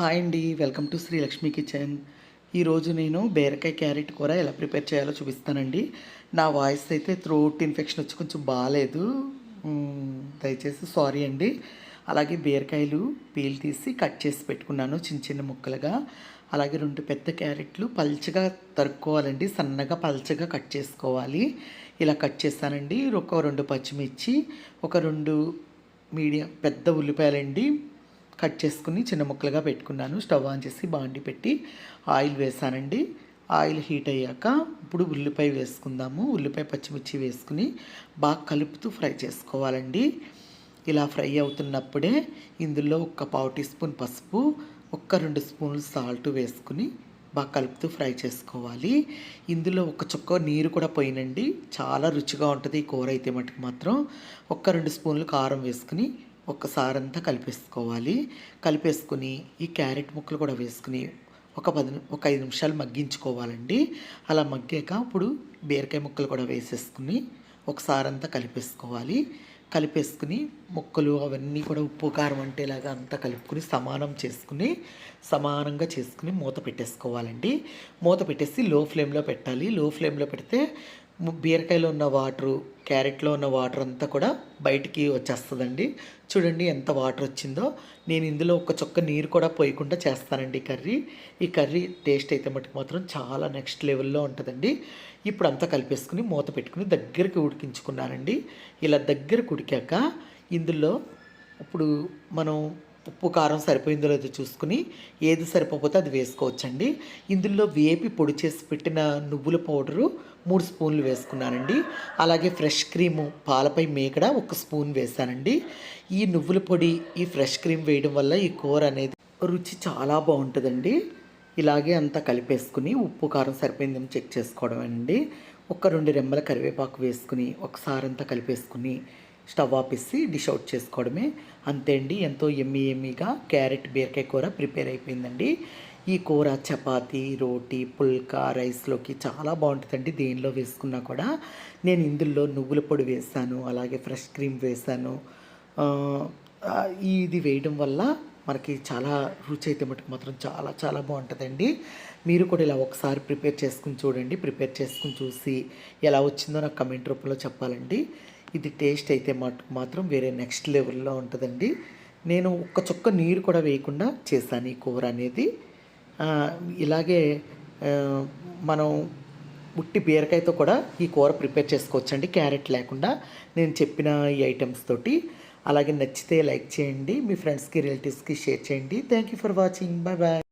Hi అండి welcome to Srilakshmi kitchen. ఈరోజు నేను బీరకాయ క్యారెట్ కూర ఎలా ప్రిపేర్ చేయాలో చూపిస్తానండి. నా వాయిస్ అయితే థ్రోట్ ఇన్ఫెక్షన్ వచ్చి కొంచెం బాగాలేదు. దయచేసి సారీ అండి. అలాగే బీరకాయలు పీల్ తీసి కట్ చేసి పెట్టుకున్నాను చిన్న చిన్న ముక్కలుగా. అలాగే రెండు పెద్ద క్యారెట్లు పల్చగా తరుక్కోవాలండి సన్నగా పల్చగా కట్ చేసుకోవాలి. ఇలా కట్ చేస్తానండి ఒక రెండు పచ్చిమిర్చి ఒక రెండు మీడియం పెద్ద ఉల్లిపాయలండి కట్ చేసుకుని చిన్న ముక్కలుగా పెట్టుకున్నాను. స్టవ్ ఆన్ చేసి బాండి పెట్టి ఆయిల్ వేసానండి. ఆయిల్ హీట్ అయ్యాక ఇప్పుడు ఉల్లిపాయ వేసుకుందాము. ఉల్లిపాయ పచ్చిమిర్చి వేసుకుని బాగా కలుపుతూ ఫ్రై చేసుకోవాలండి. ఇలా ఫ్రై అవుతున్నప్పుడే ఇందులో ఒక పావు టీ స్పూన్ పసుపు ఒక్క రెండు స్పూన్లు సాల్ట్ వేసుకుని బాగా కలుపుతూ ఫ్రై చేసుకోవాలి. ఇందులో ఒక చుక్క నీరు కూడా పోయినండి. చాలా రుచిగా ఉంటుంది ఈ కూర అయితే మటుకు మాత్రం. ఒక్క రెండు స్పూన్లు కారం వేసుకుని ఒకసారంతా కలిపేసుకోవాలి. కలిపేసుకుని ఈ క్యారెట్ ముక్కలు కూడా వేసుకుని ఒక పది ఒక ఐదు నిమిషాలు మగ్గించుకోవాలండి. అలా మగ్గాక ఇప్పుడు బీరకాయ ముక్కలు కూడా వేసేసుకుని ఒకసారి అంతా కలిపేసుకోవాలి. కలిపేసుకుని ముక్కలు అవన్నీ కూడా ఉప్పు కారం అంటేలాగా అంతా కలుపుకుని సమానం చేసుకుని సమానంగా చేసుకుని మూత పెట్టేసుకోవాలండి. మూత పెట్టేసి లో ఫ్లేమ్లో పెట్టాలి. లో ఫ్లేమ్లో పెడితే బీరకాయలో ఉన్న వాటరు క్యారెట్లో ఉన్న వాటర్ అంతా కూడా బయటికి వచ్చేస్తుందండి. చూడండి ఎంత వాటర్ వచ్చిందో. నేను ఇందులో ఒక చొక్క నీరు కూడా పోయకుండా చేస్తానండి ఈ కర్రీ. ఈ కర్రీ టేస్ట్ అయితే మటుకు మాత్రం చాలా నెక్స్ట్ లెవెల్లో ఉంటుందండి. ఇప్పుడు అంతా కలిపేసుకుని మూత పెట్టుకుని దగ్గరికి ఉడికించుకున్నానండి. ఇలా దగ్గరకు ఉడికాక ఇందులో ఇప్పుడు మనం ఉప్పు కారం సరిపోయిందో లేదో చూసుకుని ఏది సరిపోతే అది వేసుకోవచ్చండి. ఇందులో వేపి పొడి చేసి పెట్టిన నువ్వుల పౌడరు మూడు స్పూన్లు వేసుకున్నానండి. అలాగే ఫ్రెష్ క్రీము పాలపై మేకడ ఒక స్పూన్ వేసానండి ఈ నువ్వుల పొడి ఈ ఫ్రెష్ క్రీమ్ వేయడం వల్ల ఈ కూర అనేది రుచి చాలా బాగుంటుందండి. ఇలాగే అంతా కలిపేసుకుని ఉప్పు కారం సరిపోయిందేమో చెక్ చేసుకోవడం అండి ఒక రెండు రెమ్మల కరివేపాకు వేసుకుని ఒకసారి అంతా కలిపేసుకుని స్టవ్ ఆపేసి డిష్ అవుట్ చేసుకోవడమే. అంతే అండి ఎంతో ఎమ్మి ఎమ్మిగా క్యారెట్ బీరకాయ కూర ప్రిపేర్ అయిపోయిందండి. ఈ కూర చపాతీ రోటీ పుల్కా రైస్లోకి చాలా బాగుంటుందండి. దేనిలో వేసుకున్నా కూడా నేను ఇందులో నువ్వుల పొడి వేసాను అలాగే ఫ్రెష్ క్రీమ్ వేసాను. ఇది వేయడం వల్ల మనకి చాలా రుచి అయితే మటుకు మాత్రం చాలా చాలా బాగుంటుందండి. మీరు కూడా ఇలా ఒకసారి ప్రిపేర్ చేసుకుని చూడండి. ప్రిపేర్ చేసుకుని చూసి ఎలా వచ్చిందో నాకు కమెంట్ రూపంలో చెప్పాలండి. ఇది టేస్ట్ అయితే మాత్రం వేరే నెక్స్ట్ లెవెల్లో ఉంటుందండి. నేను ఒక్క చుక్క నీరు కూడా వేయకుండా చేశాను ఈ కూర అనేది. ఇలాగే మనం ఉట్టి బీరకాయతో కూడా ఈ కూర ప్రిపేర్ చేసుకోవచ్చండి క్యారెట్ లేకుండా. నేను చెప్పిన ఈ ఐటమ్స్ తోటి. అలాగే నచ్చితే లైక్ చేయండి మీ ఫ్రెండ్స్కి రిలేటివ్స్కి షేర్ చేయండి. Thank you for watching. Bye bye